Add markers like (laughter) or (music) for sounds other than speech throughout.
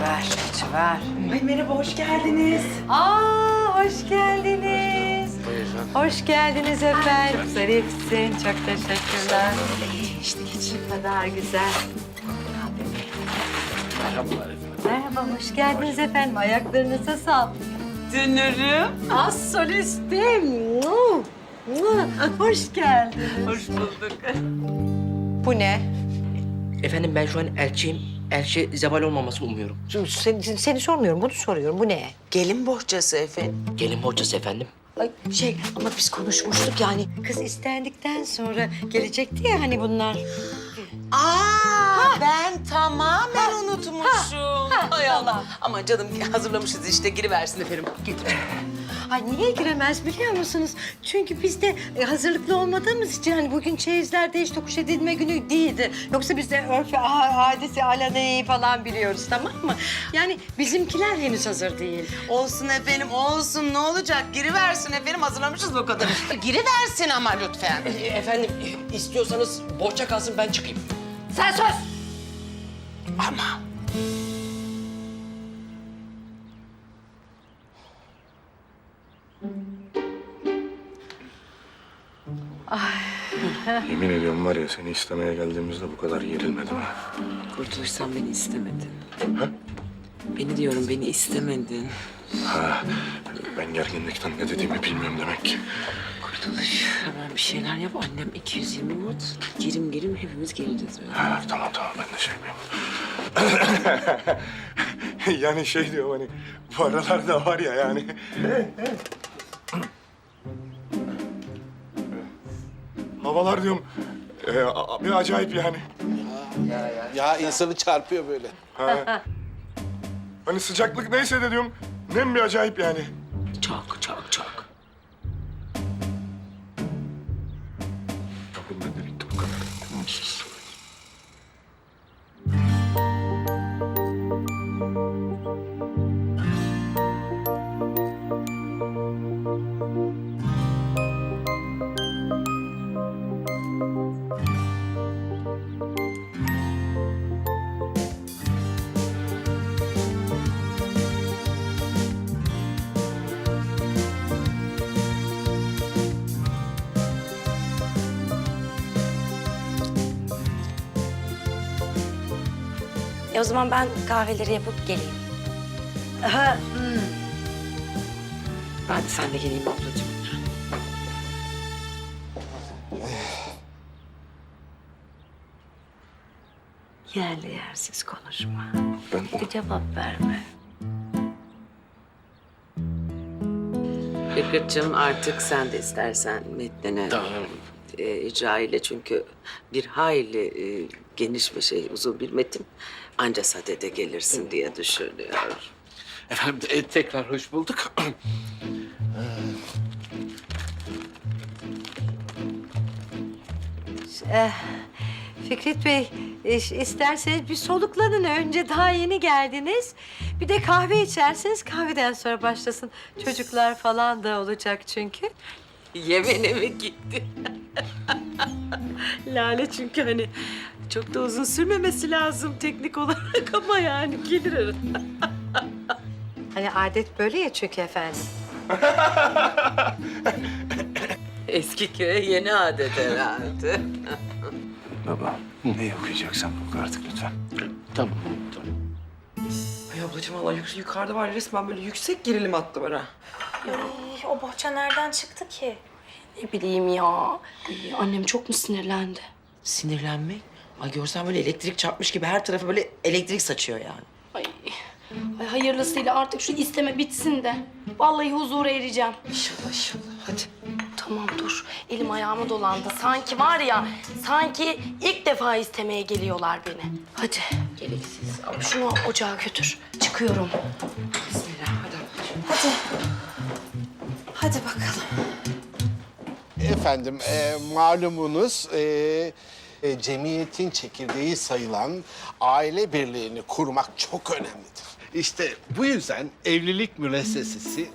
Açıver, açıver. Ay merhaba, hoş geldiniz. Aa, hoş geldiniz. Hoş geldiniz efendim. Zarifsin, çok teşekkürler. İşte hiç ne kadar güzel. Merhaba, hoş geldiniz efendim. Ayaklarınıza sağlık. Dünürüm. Az solistim. Hoş geldin. Hoş bulduk. Bu ne? Efendim ben şu an elçiyim. Elçi zeval olmaması umuyorum. Şimdi Seni, seni sormuyorum, bunu soruyorum. Bu ne? Gelin bohçası efendim. Gelin hocası efendim. Ay şey ama biz konuşmuştuk yani. Kız istendikten sonra gelecekti ya hani bunlar. Aa, ben unutmuşum. Hay Allah. Ama canım hazırlamışız işte, giriversin efendim. Ay niye giremez biliyor musunuz? Çünkü biz de e, hazırlıklı olmadığımız için hani bugün çeyizler değiş tokuş edilme günü değildi. Yoksa biz de örfü, a- adeti, alaneyi falan biliyoruz tamam mı? Yani bizimkiler henüz hazır değil. Olsun efendim, olsun. Ne olacak? Giriversin efendim, hazırlamışız o kadar. Giriversin ama lütfen. E, efendim e, istiyorsanız bohça kalsın ben çıkayım. Sen söz. Ama Yemin ediyorum var ya seni istemeye geldiğimizde bu kadar gerilmedim ha. Kurtuluş sen beni istemedin. Ha? Beni diyorum beni istemedin. Ha, ben gerginlikten ne dediğimi bilmiyorum demek ki. Kurtuluş hemen bir şeyler yap. Annem 220 volt. Girim girim hepimiz geleceğiz böyle. Ha, tamam tamam ben de şey yapayım. (laughs) yani şey diyor hani bu aralarda var ya yani. Havalar diyorum e, a- bir acayip yani. Ya insanı çarpıyor böyle. Hani sıcaklık neyse de diyorum nem bir acayip yani. Çok çok E o zaman ben kahveleri yapıp geleyim. Ha, Ben de sen de geleyim ablacığım. yerli yersiz konuşma. Ben Bir cevap verme. Fikret'cığım artık sen de istersen metnine e, icra ile çünkü bir hayli e, geniş bir şey, uzun bir metin. Anca sadede gelirsin diye düşünüyorum. Efendim e, tekrar hoş bulduk. Eh, (clears throat) Fikret Bey, e, isterseniz bir soluklanın. Önce daha yeni geldiniz. Bir de kahve içerseniz kahveden sonra başlasın. Çocuklar falan da olacak çünkü. Yemen'e mi gitti? Lale çünkü hani çok da uzun sürmemesi lazım teknik olarak (laughs) ama yani gelir arada. (laughs) Hani adet böyle ya çünkü efendim. (laughs) Eski köye yeni adet herhalde. Baba ne okuyacaksan oku artık lütfen. Tamam tamam. Ay ablacığım valla yuk- yukarıda var resmen böyle yüksek gerilim attı bana. Ay, o bohça nereden çıktı ki? Ne bileyim ya. Ay, annem çok mu sinirlendi? Sinirlenmek? Ay görsen böyle elektrik çarpmış gibi her tarafa böyle elektrik saçıyor yani. Ay, ay hayırlısıyla artık şu isteme bitsin de. Vallahi huzura ereceğim. İnşallah inşallah. Hadi. Tamam dur. Elim ayağıma dolandı. Sanki var ya, sanki ilk defa istemeye geliyorlar beni. Hadi. Gereksiz. Ama şunu ocağa götür. Çıkıyorum. Bismillah hadi. Hadi. Hadi bakalım. Efendim e, malumunuz e, e, cemiyetin çekirdeği sayılan aile birliğini kurmak çok önemlidir. İşte bu yüzden evlilik müessesesi,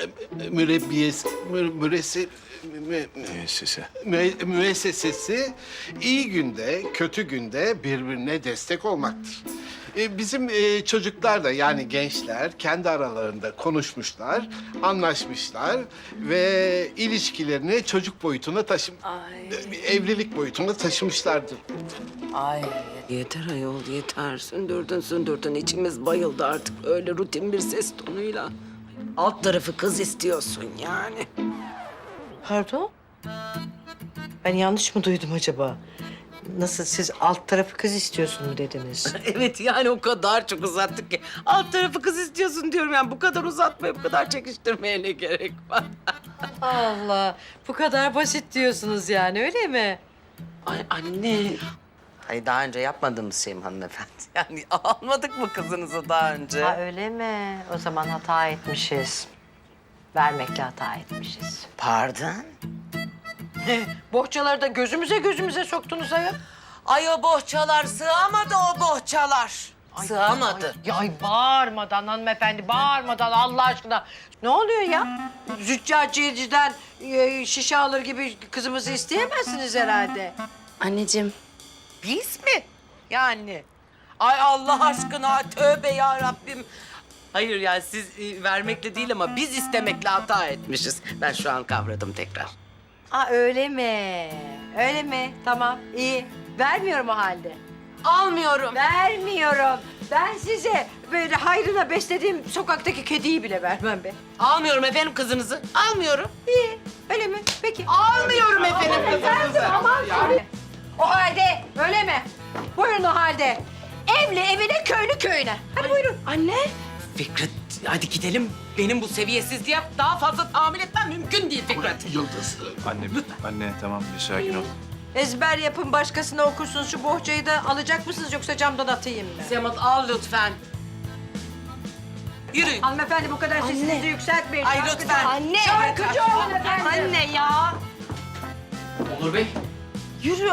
e, mürebbiyesi, mü, müresi, mü, mü- Sese. müe- müessesesi iyi günde, kötü günde birbirine destek olmaktır. E, bizim e, çocuklar da yani gençler kendi aralarında konuşmuşlar, anlaşmışlar ve ilişkilerini çocuk boyutuna taşım... e, Evlilik boyutuna taşımışlardır. Yeter ayol yeter. Sündürdün sündürdün. İçimiz bayıldı artık öyle rutin bir ses tonuyla. Alt tarafı kız istiyorsun yani. Pardon? Ben yanlış mı duydum acaba? Nasıl siz alt tarafı kız istiyorsun dediniz? (laughs) Evet yani o kadar çok uzattık ki. Alt tarafı kız istiyorsun diyorum yani. Bu kadar uzatmaya, bu kadar çekiştirmeye ne gerek var? (laughs) Allah, bu kadar basit diyorsunuz yani öyle mi? Ay anne. Hayır daha önce yapmadığımız şey mi hanımefendi? (laughs) Yani almadık mı kızınızı daha önce? Ha öyle mi? O zaman hata etmişiz. Vermekle hata etmişiz. Pardon? Bohçaları da gözümüze gözümüze soktunuz ayol. Ay o bohçalar sığamadı o bohçalar. Sığamadı. Ya ay bağırmadan hanımefendi, bağırmadan Allah aşkına. Ne oluyor ya? Züccaciyeciden e, şişe alır gibi kızımızı isteyemezsiniz herhalde. Anneciğim Biz mi? Yani. Ay Allah aşkına tövbe ya Rabbim. Hayır yani siz e, vermekle değil ama biz istemekle hata etmişiz. Ben şu an kavradım tekrar. Aa öyle mi? Öyle mi? Tamam, iyi. Vermiyorum o halde. Almıyorum. Vermiyorum. Ben size böyle hayrına beslediğim sokaktaki kediyi bile vermem be. Almıyorum efendim kızınızı. Almıyorum. İyi, öyle mi? Peki. Almıyorum efendim kızınızı. Aman tabii. O halde öyle mi? Buyurun o halde. Evli evine, köylü köyüne. Hadi buyurun. anne Fikret hadi gidelim. Benim bu seviyesizliğe daha fazla tahammül etmem mümkün Fikret. Yıldız. Anne, anne tamam bir sakin ol. Ezber yapın başkasına okursunuz. Şu bohçayı da alacak mısınız yoksa camdan atayım mı? Semat al lütfen. Yürüyün. Hanımefendi bu kadar sesinizi yükseltmeyin. Ay Şarkıcı- lütfen. anne Şarkıcı olun efendim. anne ya Onur Bey. yürü